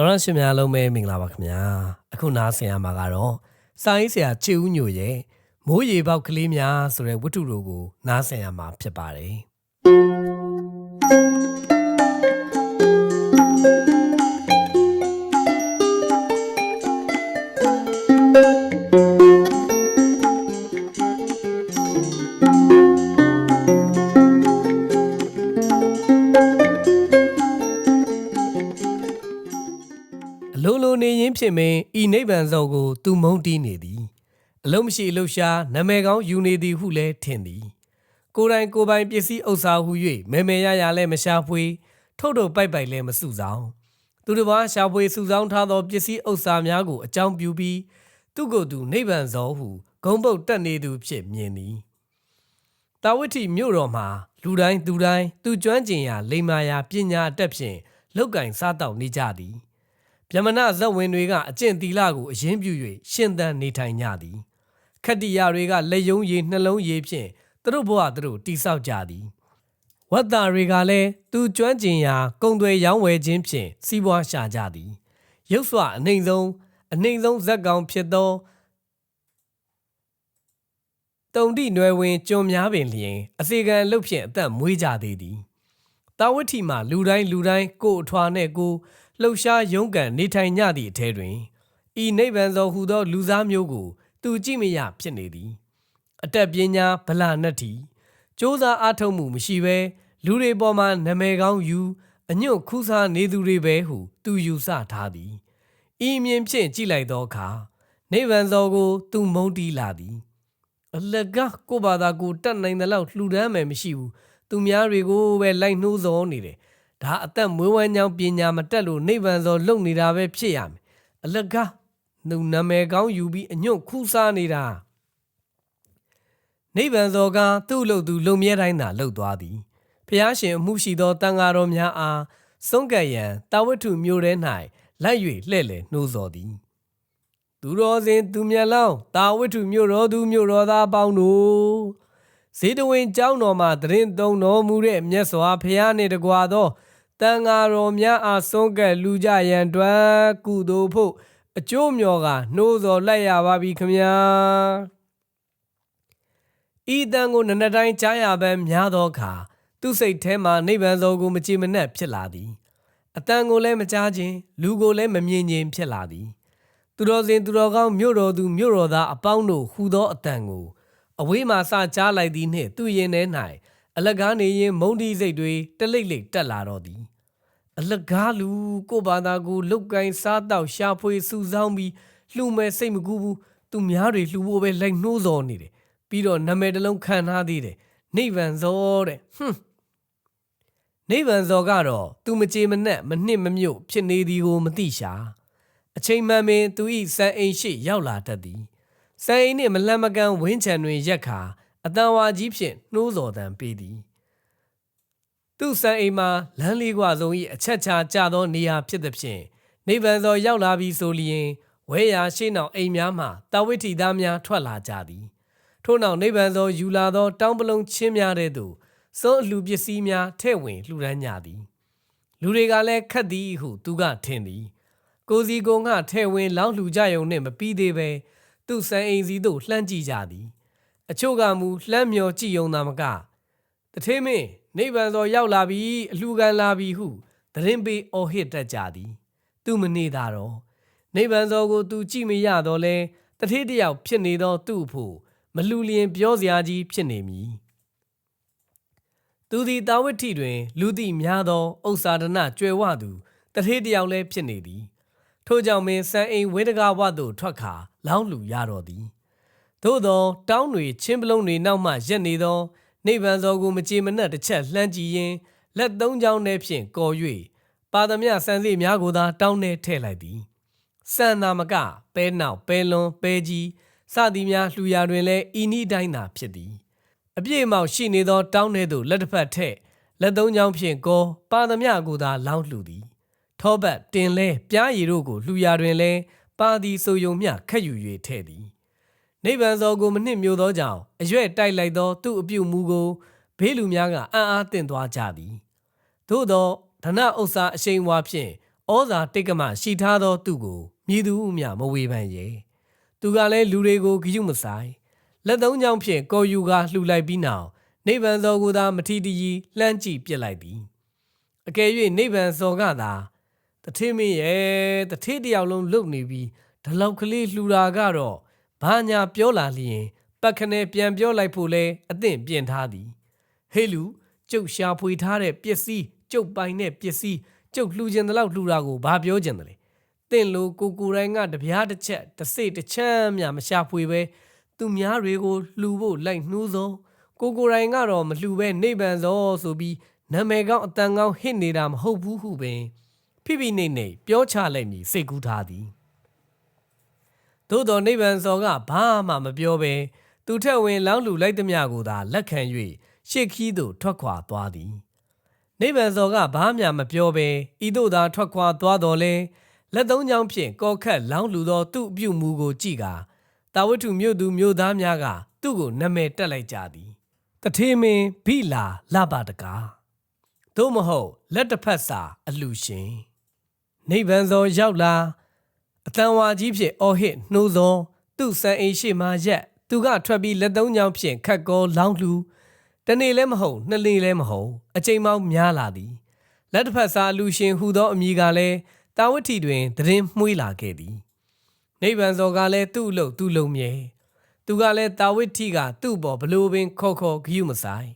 တော်ရရှိများလုံးပဲမင်္ဂလာပါခင်ဗျာအခုနားဆင်ရမှာကတော့စာရေးဆရာချေဦးညိုရဲ့မိုးရေပေါက်ကလေးများဆိုတဲ့ဝတ္ထုတို့ကိုနားဆင်ရမှာဖြစ်ပါတယ် ရင်းဖြစ်မင်းဤနိဗ္ဗာန်စောကို သူမုန်းတီးနေသည်အလုံးမရှိအလုံးရှားနာမည်ကောင်းယူနေသည်ဟုလည်းထင်သည်ကိုယ်တိုင်ကိုယ်ပိုင်ပစ္စည်းဥစ္စာဟု၍မေမေရရလည်းမရှာဖွေထုတ်ထုတ်ပိုက်ပိုက်လည်းမစုဆောင်သူတစ်ပါးရှာဖွေစုဆောင်းထားသောပစ္စည်းဥစ္စာများကိုအကြောင်းပြုပြီးသူကိုယ်သူနိဗ္ဗာန်စောဟုဂုံပုတ်တက်နေသူဖြစ်မြင်သည်တာဝိထိမြို့တော်မှာလူတိုင်းသူတိုင်းသူကျွမ်းကျင်ရာလိမ္မာရာပညာအတတ်ဖြင့်လောက်ကင်စားတောက်နေကြသည် ဗျမနဇက်ဝင်တွေကအကျင့်သီလကိုအရင်ပြု၍ရှင်သန်နေထိုင်ကြသည်ခတ္တိယတွေကလက်ယုံရည်နှလုံးရည်ဖြင့်သူတို့ဘဝသူတို့တိဆောက်ကြသည်ဝတ္တာတွေကလည်းသူကျွမ်းကျင်ရာကုံသွယ်ရောင်းဝယ်ခြင်းဖြင့်စီးပွားရှာကြသည်ရုပ်စွာအနှိမ်ဆုံးအနှိမ်ဆုံးဇက်ကောင်ဖြစ်သောတုံတိနွယ်ဝင်ကျွန်များပင်လျင်အစေခံအလုပ်ဖြင့်အသက်မွေးကြသေးသည်တာဝတိမှာလူတိုင်းလူတိုင်းကိုယ်အထွာနှင့်ကိုယ် လှုပ်ရှားရုန်းကန်နေထိုင်ကြသည့်အထဲတွင်ဤနိဗ္ဗာန်သောဟူသော လူသားမျိုးကို သူကြည့်မရဖြစ်နေသည် အတက်ပညာဗလာနတ်တီစ조사အားထုတ်မှုမရှိဘဲလူတွေပေါ်မှာနာမည်ကောင်းယူအညွတ်ခူးစားနေသူတွေပဲဟု သူယူဆထားသည်ဤအမြင်ဖြင့်ကြည့်လိုက်သောအခါနိဗ္ဗာန်သောကို သူမုန်းတီးလာသည်အလကကိုယ့်ဘာသာကိုတတ်နိုင်တဲ့လောက်လှူဒန်းမယ်မရှိဘူးသူများတွေကိုပဲလိုက်နှိုးစောနေတယ် ဒါအသက်မွေးဝမ်းကြောင်းပညာမတက်လို့နိဗ္ဗာန်စောလုံနေတာပဲဖြစ်ရမယ်အလကနှုံနာမည်ကောင်းယူပြီးအညွန့်ခူးစားနေတာနိဗ္ဗာန်စောကသူ့လို့သူလုံမြဲတိုင်းသာလှုပ်သွားသည်ဖျားရှင်အမှုရှိသောတန်ဃာတော်များအားဆုံးကပ်ရန်တာဝတ္ထုမျိုးထဲ၌လိုက်၍လှဲ့လေနှိုးစော်သည်သူတော်စင်သူမြတ်လောင်းတာဝိထုမြို့တော်သူမြို့တော်သားပေါင်းတို့ဇေတဝင်ကျောင်းတော်မှာတရင်သုံးတော်မူတဲ့မြတ်စွာဘုရားနှင့်တကွာသော တန်ဃာတော်များအားဆုံးကပ်လူကြရန်အတွက်ကုသိုလ်ဖို့အကျိုးမျှော်ကနှိုးစော်လိုက်ရပါပြီခမညာဤတန်ကိုနနက်တိုင်းကြားရပန်းများသောအခါသူစိတ်ထဲမှနိဗ္ဗာန်သောကိုမကြည်မနှက်ဖြစ်လာသည်အတန်ကိုလည်းမကြားခြင်းလူကိုလည်းမမြင်ခြင်းဖြစ်လာသည် သူတော်စင်သူတော်ကောင်းမြို့တော်သူမြို့တော်သားအပေါင်းတို့ဟူသောအတန်ကိုအဝေးမှစကြားလိုက်သည်နှင့်သူရင်ထဲ၌ အလကားနေရင်မုံဒီစိတ်တွေတလိမ့်လိမ့်တက်လာတော့သည်အလကားလူကိုယ့်ဘာသာကိုလုတ်ကိုင်းစားတော့ရှာဖွေစုဆောင်းပြီးလှူမဲ့စိတ်မကူးဘူးသူများတွေလှူဖို့ပဲလိုက်နှိုးစော်နေတယ်ပြီးတော့နာမည်တစ်လုံးခံထားသေးတယ်နိဗ္ဗာန်ဇောတဲ့ဟွန်းနိဗ္ဗာန်ဇောကတော့သူမကြေမနက်မနှစ်မမြုပ်ဖြစ်နေသည်ကိုမသိရှာအချိန်မှန်ပင်သူ၏စံအိမ်ရှိရောက်လာတတ်သည်စံအိမ်နှင့်မလန့်မကန်းဝင်းချံတွင်ရက်ခါ အတန်ဝါကြီးဖြင့်နှိုးစော်တံပေးသည်သူ့စံအိမ်မှာလမ်းလေးကွာဆုံး၏အချက်ချာကျသောနေရာဖြစ်သည်ဖြင့်နိဗ္ဗာန်သောရောက်လာပြီဆိုလျင်ဝဲရာရှိနောက်အိမ်များမှတာဝိထိသားများထွက်လာကြသည်ထို့နောက်နိဗ္ဗာန်သောယူလာသောတောင်းပလုံးချင်းများတဲ့သို့စွန့်အလှပစ္စည်းများထဲ့ဝင်လှူဒန်းကြသည်လူတွေကလည်းခတ်သည်ဟုသူကထင်သည် ကိုစီကုံကထဲ့ဝင်လောင်းလှူကြယုံနှင့်မပြီးသေးပဲသူ့စံအိမ်စီသို့လှမ်းကြည့်ကြသည် အချို့ကမူလှမ်းမြော်ကြည့်ယုံသာမကတထေးမင်းနိဗ္ဗာန်သောရောက်လာပြီအလှခံလာပြီဟုသတင်းပေးအော်ဟစ်တတ်ကြသည် သူမနေသာတော့နိဗ္ဗာန်သောကိုသူကြည့်မရတော့လဲတထေးတစ်ယောက်ဖြစ်နေသောသူ့အဖို့မလှူလျင်ပြောစရာကြီးဖြစ်နေမည်သူသည်တာဝိထိတွင် လူသိများသောဥစ္စာဒနာကျွယ်ဝသူတထေးတစ်ယောက်လည်းဖြစ်နေသည်ထို့ကြောင့်မင်းစံအိမ်ဝင်းတကားဝသို့ထွက်ခါလောင်းလူရတော်သည် သို့သောတောင်းတွေချင်းပလုံးတွေနောက်မှရက်နေသောနိဗ္ဗာန်သောကိုမကြေမနက်တစ်ချက်လှမ်းကြည့်ရင်လက်သုံးချောင်းထဲဖြင့်ကော်၍ပါသမျှစံစိများကိုသာတောင်းထဲထည့်လိုက်သည်စံနာမကပဲနောက်ပဲလွန်ပဲကြီးစသည်များလှူရာတွင်လည်းဤနည်းတိုင်းသာဖြစ်သည်အပြည့်အမောက်ရှိနေသောတောင်းထဲသို့လက်တစ်ဖက်ထည့်လက်သုံးချောင်းဖြင့်ကောပါသမျှကိုသာလောင်းလှူသည်ထောပတ်တင်လဲပြားရည်တို့ကိုလှူရာတွင်လဲပါသည်ဆိုယုံမျှခက်ယူ၍ထဲ့သည် နိဗ္ဗာန်သောကိုမနှစ်မျိုးသောကြောင့်အရွက်တိုက်လိုက်သောသူ့အပြုမူကိုဘေးလူများကအံ့အားသင့်သွားကြသည်သို့သောဓနဥစ္စာအရှိန်ဝါဖြင့်ဩဇာတိတ်ကမရှိထားသောသူကိုမြည်သူမျှမဝေဖန်ရဲ့သူကလည်းလူတွေကိုဂရုမဆိုင်လက်သုံးချောင်းဖြင့်ကော်ယူကာလှူလိုက်ပြီးနောက်နိဗ္ဗာန်သောကိုသာမထီတရီလှမ်းကြည့်ပြစ်လိုက်သည်အကယ်၍နိဗ္ဗာန်စောကသာတထေးမင်းရဲ့တထေးတစ်ယောက်လုံးလုတ်နေပြီးဒီလောက်ကလေးလှူတာကတော့ ဘာညာပြောလာလျင်ပတ်ခနဲ့ပြန်ပြောလိုက်ဖို့လဲအသင့်ပြင်ထားသည်ဟေးလူကျုပ်ရှာဖွေထားတဲ့ပစ္စည်းကျုပ်ပိုင်တဲ့ပစ္စည်းကျုပ်လှူခြင်းတလောက်လှူတာကိုဘာပြောခြင်းတလဲတင့်လိုကိုကိုယ်တိုင်းကတပြားတစ်ချက်တစ်စိတ်တစ်ချမ်းမျှမရှာဖွေပဲသူများတွေကိုလှူဖို့လိုက်နှိုးစောကိုကိုယ်တိုင်းကတော့မလှူပဲနေပန်စောဆိုပြီးနာမည်ကောင်းအတန်ကောင်းဟစ်နေတာမဟုတ်ဘူးဟုပင် ဖိဖိနေနေပြောချလိုက်မည်စိတ်ကူးထားသည် သို့တော်နိဗ္ဗာန်စောကဘာမှမပြောဘဲသူထက်ဝင်လောင်းလူလိုက်သမျှကိုသာလက်ခံ၍ရှေ့ခီးသို့ထွက်ခွာသွားသည်နိဗ္ဗာန်စောကဘာမှမပြောဘဲဤသို့သာထွက်ခွာသွားတော်လဲလက်သုံးချောင်းဖြင့်ကော်ခတ်လောင်းလူသောသူ့အပြုမူကိုကြည့်ကာတာဝတ္ထုမြို့သူမြို့သားများကသူ့ကိုနာမည်တက်လိုက်ကြသည်တထေးမင်းဘိလာလပါတကားသို့မဟုတ်လက်တစ်ဖက်စာအလှရှင်နိဗ္ဗာန်စောရောက်လာ အတန်ဝါကြီးဖြင့်အော်ဟစ်နှိုးစောသူ့စံအိမ်ရှိမှရက်သူကထွက်ပြီးလက်သုံးချောင်းဖြင့်ခတ်ကောလောင်းလှူတနေ့လည်းမဟုတ်နှစ်နေ့လည်းမဟုတ်အချိန်မောင်းများလာသည်လက်တစ်ဖက်စားအလူရှင်ဟူသောအမည်ကလည်းတာဝတိတွင်သတင်းမှွေးလာခဲ့သည်နိဗ္ဗာန်စောကလည်းသူ့အလုပ်သူ့လုံးမြဲသူကလည်းတာဝတိကသူ့ပေါ်ဘလို့ပင်ခေါ်ခေါ်ဂယုမဆိုင်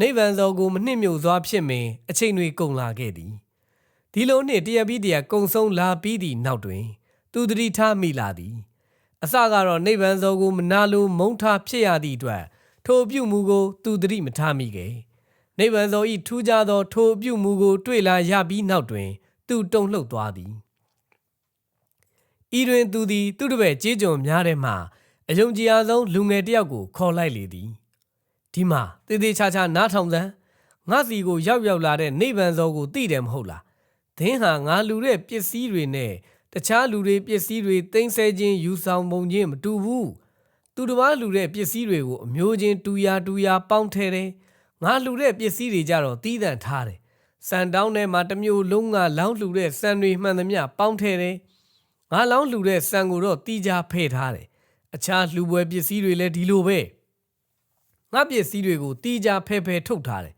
နိဗ္ဗာန်စောကိုမနှိမ့်မြုပ်စွာဖြစ်မင်အချိန်တွေကုန်လာခဲ့သည်ဒီလိုနှင့်တရပြီးတရကုံဆုံးလာပြီးသည့်နောက်တွင် သူတတိထားမိလာသည် အစကတော့နိဗ္ဗာန်စောကိုမနာလိုမုန်းထားဖြစ်ရသည့်အတွက်ထိုအပြုမူကို သူတတိမထားမိခဲ့နိဗ္ဗာန်စောဤထူးခြားသော ထိုအပြုမူကို တွေ့လာရပြီးနောက်တွင် သူတုန်လှုပ်သွားသည်ဤတွင်သူသည် သူ့တပည့်ကြေးကျွန်များထဲမှအယုံကြည်အားဆုံးလူငယ်တစ်ယောက်ကိုခေါ်လိုက်လေသည်ဒီမှာတေးသေးချာချာနားထောင်စမ်းငါစီကိုရောက်ရောက်လာတဲ့နိဗ္ဗာန်စောကိုသိတယ်မဟုတ်လားသင်ဟာငါလူတဲ့ပစ္စည်းတွေနဲ့ တခြားလူတွေပစ္စည်းတွေတင်ဆက်ခြင်းယူဆောင်ပုံချင်းမတူဘူးသူတစ်ပါးလူတဲ့ပစ္စည်းတွေကိုအမျိုးချင်းတူရာတူရာပေါင်းထဲတယ်ငါလူတဲ့ပစ္စည်းတွေကြတော့တီးတန့်ထားတယ်စံတောင်းထဲမှာတစ်မျိုးလုံးကလောင်းလှူတဲ့စံတွေမှန်သမျှပေါင်းထဲတယ်ငါလောင်းလှူတဲ့စံကိုတော့တီးကြဖဲ့ထားတယ်အခြားလှူပွဲပစ္စည်းတွေလည်းဒီလိုပဲငါပစ္စည်းတွေကိုတီးကြဖဲ့ဖဲ့ထုတ်ထားတယ်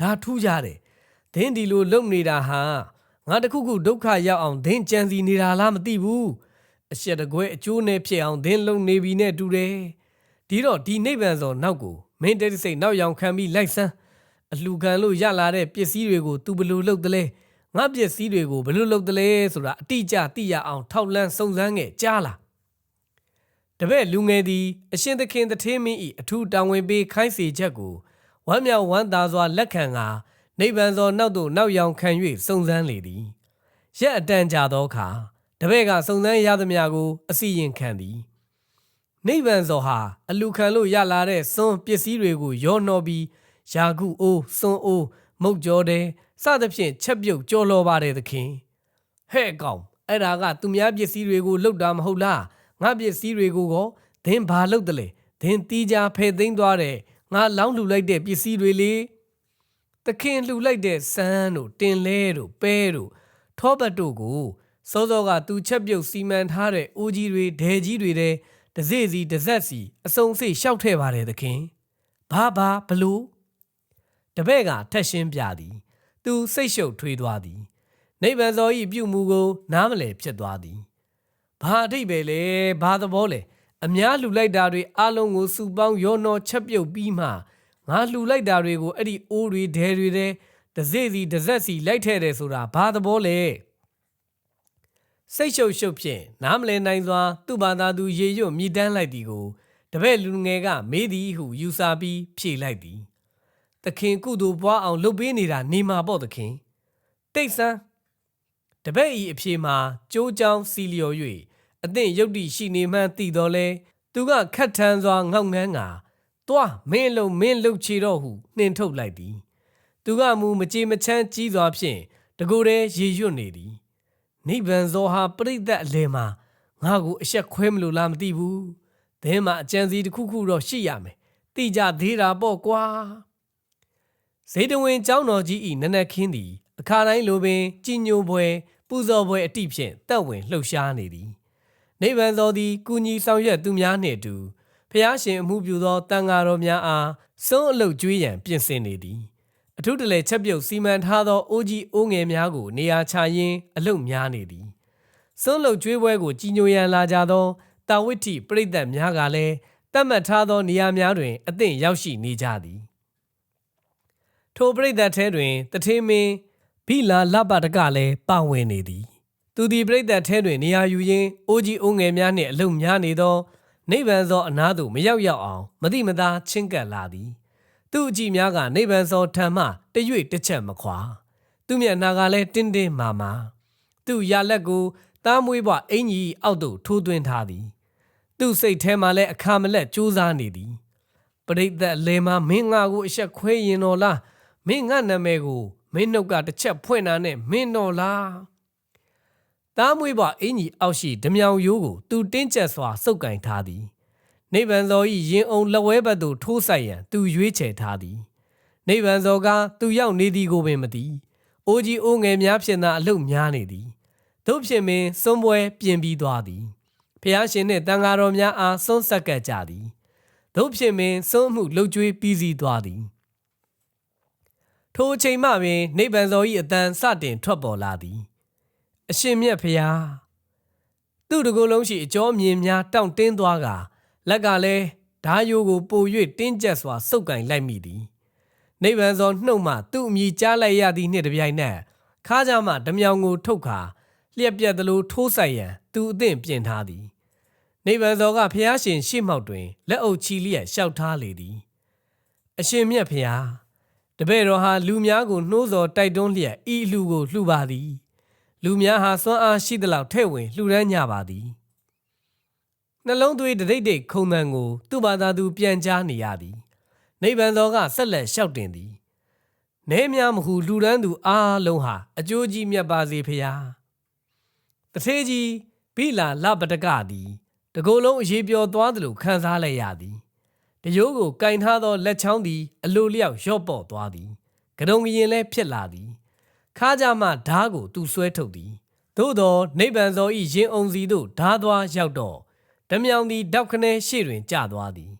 ဒါထူးကြတယ်ဒင်းဒီလိုလုံနေတာဟာ ငါတခုခုဒုက္ခရောက်အောင်ဒင်းကြံစီနေတာလားမသိဘူးအရှက်တကွဲအကျိုးနဲ့ဖြစ်အောင်ဒင်းလုံနေပြီနဲ့တူတယ်ဒီတော့ဒီနိဗ္ဗာန်စောနောက်ကိုမင်းတဲတိစိတ်နောက်ယောင်ခံပြီးလိုက်စမ်းအလှခံလို့ရလာတဲ့ပစ္စည်းတွေကို तू ဘယ်လိုလုပ်သလဲငါပစ္စည်းတွေကိုဘယ်လိုလုပ်သလဲဆိုတာအတိအကျသိရအောင်ထောက်လန်းစုံစမ်းခဲ့ကြားလားတပည့်လူငယ်သည်အရှင်သခင်တထေးမင်း၏အထူးတာဝန်ပေးခိုင်းစေချက်ကိုဝမ်းမြောက်ဝမ်းသာစွာလက်ခံကာ နိဗ္ဗာန်သောနောက်သို့နောက်ယောင်ခံ၍စုံစမ်းလေသည်ရက်အတန်ကြာသောအခါတပည့်ကစုံစမ်းရသမျှကိုအစီရင်ခံသည်နိဗ္ဗာန်သောဟာအလူခံလို့ရလာတဲ့စွန်းပစ္စည်းတွေကိုရောနှောပြီးယာကုအိုးစွန်းအိုးမုတ်ကြောတဲ့စသဖြင့်ချက်ပြုတ်ကြော်လောပါတယ်သခင်ဟဲ့ကောင်အဲ့ဒါကသူများပစ္စည်းတွေကိုလှုပ်တာမဟုတ်လားငါပစ္စည်းတွေကိုကောသင်ဘာလှုပ်တယ်လဲသင်တီးကြဖယ်သိမ်းသွားတဲ့ငါလောင်းလှူလိုက်တဲ့ပစ္စည်းတွေလေ သခင်လှူလိုက်တဲ့စမ်းတို့တင်လဲတို့ပဲတို့ထောပတ်တို့ကိုစောစောကသူချက်ပြုတ်စီမံထားတဲ့အိုးကြီးတွေဒဲကြီးတွေတဲ့တစေစီတစက်စီအစုံစိတ်ရှောက်ထဲ့ပါတယ်သခင်ဘာဘာဘလို့တပည့်ကထက်ရှင်းပြသည် သူစိတ်ရှုပ်ထွေးသွားသည်နိဗ္ဗာန်စောဤပြုမှုကို နားမလည်ဖြစ်သွားသည်ဘာအထိပ်ပဲလဲဘာသဘောလဲအများလှူလိုက်တာတွေအလုံးကိုစုပေါင်းရောနှောချက်ပြုတ်ပြီးမှ ငါလှူလိုက်တာတွေကိုအဲ့ဒီအိုးတွေဒဲတွေတဲ့တစေစီတစက်စီလိုက်ထဲ့တယ်ဆိုတာဘာသဘောလဲစိတ်ရှုပ်ရှုပ်ဖြင့်နားမလည်နိုင်စွာ သူ့ဘာသာသူရေရွတ်မြည်တမ်းလိုက်သည်ကိုတပည့်လူငယ်ကမေးသည်ဟုယူဆပြီးဖြေလိုက်သည်သခင်ကုသိုလ်ပွားအောင်လုပ်ပေးနေတာနေမှာပေါ့သခင်တိတ်ဆန်းတပည့်ဤအဖြေမှာကြိုးချောင်းစီလျော်၍အသင့်ယုတ်တိရှိနေမှန်းသိတော်လဲသူကခတ်ထန်စွာငေါက်ငန်းက သွားမင်းလုံမင်းလှုပ်ချေတော့ဟုနှင်ထုတ်လိုက်သည် သူကမူမကြေမချမ်းကြီးစွာဖြင့်တကိုယ်တည်းရေရွတ်နေသည်နိဗ္ဗာန်ဇောဟာပြိသက်အလယ်မှာငါ့ကိုအဆက်ခွဲမလို့လားမသိဘူး။ဒဲမှာအကြံစီတစ်ခုခုတော့ရှိရမယ်။တိကြသေးတာပေါ့ကွာ။ဇေတဝင်ကျောင်းတော်ကြီးဤနနက်ခင်းသည်အခါတိုင်းလိုပင်ကြည်ညိုပွဲပူဇော်ပွဲအတိဖြင့်တက်ဝင်လှုပ်ရှားနေသည်။နိဗ္ဗာန်သောသည်ကုညီဆောင်ရွက်သူများနှင့်အတူ ဖျားရှင်အမှုပြုသောတန်ဃာတော်များအားစွန့်အလုတ်ကျွေးရန်ပြင်ဆင်နေသည်အထုတလေချက်ပြုတ်စီမံထားသောအိုးကြီးအိုးငယ်များကိုနေရာချရင်းအလုတ်များနေသည်စွန့်လုတ်ကျွေးပွဲကိုကြီးညိုရန်လာကြသောတာဝိတ္ထိပရိသတ်များကလည်းတတ်မှတ်ထားသောနေရာများတွင်အသင့်ရောက်ရှိနေကြသည်ထိုပရိသတ်ထဲတွင်တထေးမင်းဘိလာလပတကလည်းပါဝင်နေသည် သူသည်ပရိသတ်ထဲတွင်နေရာယူရင်းအိုးကြီးအိုးငယ်များနှင့်အလုံများနေသော နိဗ္ဗာန်သောအနားသို့မရောက်ရောက်အောင်မတိမသားချင်းကပ်လာသည်သူ့အကြည့်များကနိဗ္ဗာန်သောထံမှတရွေ့တစ်ချက်မခွာသူမျက်နှာကလည်းတင်းတင်းမာမာသူ့ရာလက်ကိုသားမွေးဘွားအင်ကြီးအောက်သို့ထိုးသွင်းထားသည်သူ့စိတ်ထဲမှာလည်းအခါမလက်ကြိုးစားနေသည်ပရိသတ်အလဲမှာမင်းငါကိုအဆက်ခွဲရင်တော်လားမင်းငါနာမည်ကိုမင်းနှုတ်ကတစ်ချက်ဖွင့်တာနဲ့မင်းတော်လား သားမွေးဘအင်ကြီးအောက်ရှိဓမြောင်ရိုးကိုသူတင်းကျပ်စွာစုပ်ကင်ထားသည်နိဗ္ဗာန်သောဤရင်အောင်လက်ဝဲဘက်သို့ထိုးဆိုင်ရန်သူရွေးချယ်ထားသည်နိဗ္ဗာန်သောကသူရောက်နေသည်ကိုပင်မသိအိုကြီးအိုးငယ်များဖြင့်သာအလုတ်များနေသည်တို့ဖြင့်ပင်စွန့်ပွဲပြင်ပြီးသွားသည်ဖျားရှင်နှင့်တန်ဃာတော်များအားစွန့်ဆက်ကပ်ကြသည်တို့ဖြင့်ပင်စွန့်မှုလှုပ်ကြွေးပြီးစီးသွားသည်ထိုအချိန်မှပင်နိဗ္ဗာန်သော၏အတန်စတင်ထွက်ပေါ်လာသည် အရှင်မြတ်ဖျားသူ့တကူလုံးရှိအကျော်မြင်များတောင့်တင်းသွားကလက်ကလည်းဓာယိုကိုပို၍တင်းကျပ်စွာစုပ်ကင်လိုက်မိသည်နိဗ္ဗာန်သောနှုတ်မှသူ့အမိကြားလိုက်ရသည်နှင့်တပြိုင်နက်ခါးကြမှဓမြောင်ကိုထုတ်ခါလျက်ပြက်သလိုထိုးဆိုင်ရန်သူအသင့်ပြင်ထားသည်နိဗ္ဗာန်သောကဖျားရှင်ရှေ့မှောက်တွင်လက်အုပ်ချီလျက်လျှောက်ထားလေသည်အရှင်မြတ်ဖျားတပည့်တော်ဟာလူများကိုနှိုးဆော်တိုက်တွန်းလျက်ဤအလှကိုလှူပါသည် လူများဟာစွမ်းအားရှိသလောက်ထဲ့ဝင်လှူဒန်းကြပါသည်နှလုံးသွေးတရိတ်တိတ်ခုံတန်ကို သူ့ဘာသာသူပြန်ကြားနေရသည်နိဗ္ဗာန်တော်ကဆက်လက်လျှောက်တင်သည်နဲများမဟုလှူဒန်းသူအားလုံးဟာအကျိုးကြီးမြတ်ပါစေဖရာတထေးကြီးဘိလာလပတကသည်တကိုယ်လုံးအရေးပြောသွားသလိုခံစားလိုက်ရသည်တရိုးကိုကင်ထားသောလက်ချောင်းသည် အလိုလျောက်ရော့ပေါ့သွားသည်ကရုံကရင်လည်းဖြစ်လာသည် ခါကြမှဓားကိုသူဆွဲထုတ်သည်သို့သောနိဗ္ဗာန်သောဤရင်အောင်စီသို့ဓားသွားရောက်တော့ဓမြောင်သည်တောက်ခနဲရှေ့တွင်ကျသွားသည်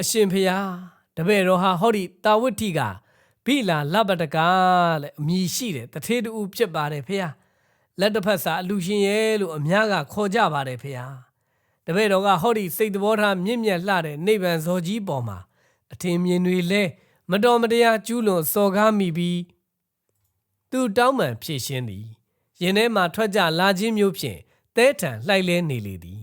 အရှင်ဖျားတပည့်တော်ဟာဟောဒီတာဝိတ္ထိကဘိလာလပတကလည်းအမည်ရှိတယ်တထေးတူဖြစ်ပါတယ်ဖျားလက်တစ်ဖက်စာအလူရှင်ရဲ့လို့အများကခေါ်ကြပါတယ်ဖျားတပည့်တော်ကဟောဒီစိတ်သဘောထားမြင့်မြတ်လှတဲ့နိဗ္ဗာန်ဇော်ကြီးပေါ်မှာအထင်မြင်တွေလဲမတော်မတရားကျူးလွန်စော်ကားမိပြီး သူတောင်းပန်ဖြည့်ရှင်းသည်ရင်ထဲမှထွက်ကြလာခြင်းမျိုးဖြင့်တဲထန်လှိုက်လဲနေလေသည်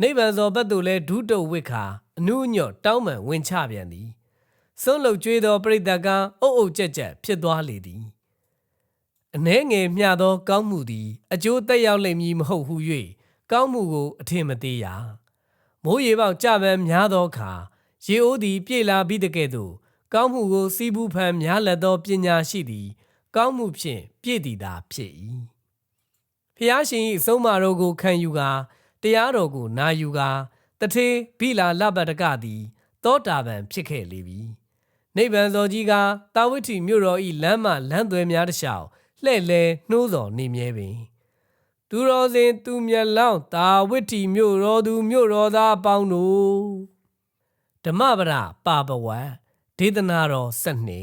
နိဗ္ဗာန်ဇော်ဘက်သို့လဲဒုတုတ်ဝိခါအနုအညော့တောင်းပန်ဝင်ချပြန်သည်စွန့်လုတ်ကျွေးသောပရိသတ်ကအုပ်အုပ်ကြက်ကြက်ဖြစ်သွားလေသည်အနှဲငယ်မျှသော ကောင်းမှုသည် အကျိုးသက်ရောက်လိမ့်မည်မဟုတ်ဟု၍ကောင်းမှုကို အထင်မသေးရာမိုးရေပေါက်ကြပန်းများသောအခါရေအိုးသည် ပြေလာပြီးတကဲ့သို့ကောင်းမှုကိုစီးပူးဖန်များလက်သောပညာရှိသည် ကောင်းမှုဖြင့်ပြည့်တည်တာဖြစ်၏ဖျားရှင်၏အဆုံးအမတော်ကိုခံယူကာတရားတော်ကိုနာယူကာတထေးဘိလာလပတကသည်သောတာပန်ဖြစ်ခဲ့လေပြီနိဗ္ဗာန်ဇော်ကြီးကတာဝိတ္ထိမြို့တော်၏လမ်းမှလမ်းသွဲများတစ်လျှောက်လှဲ့လဲနှိုးဆော်နေမြဲပင်သူတော်စင်သူမြတ်လောင်းတာဝိတ္ထိမြို့တော်သူမြို့တော်သားအပေါင်းတို့ဓမ္မပဒပါပဝတ်ဒေသနာတော်ဆက်နေ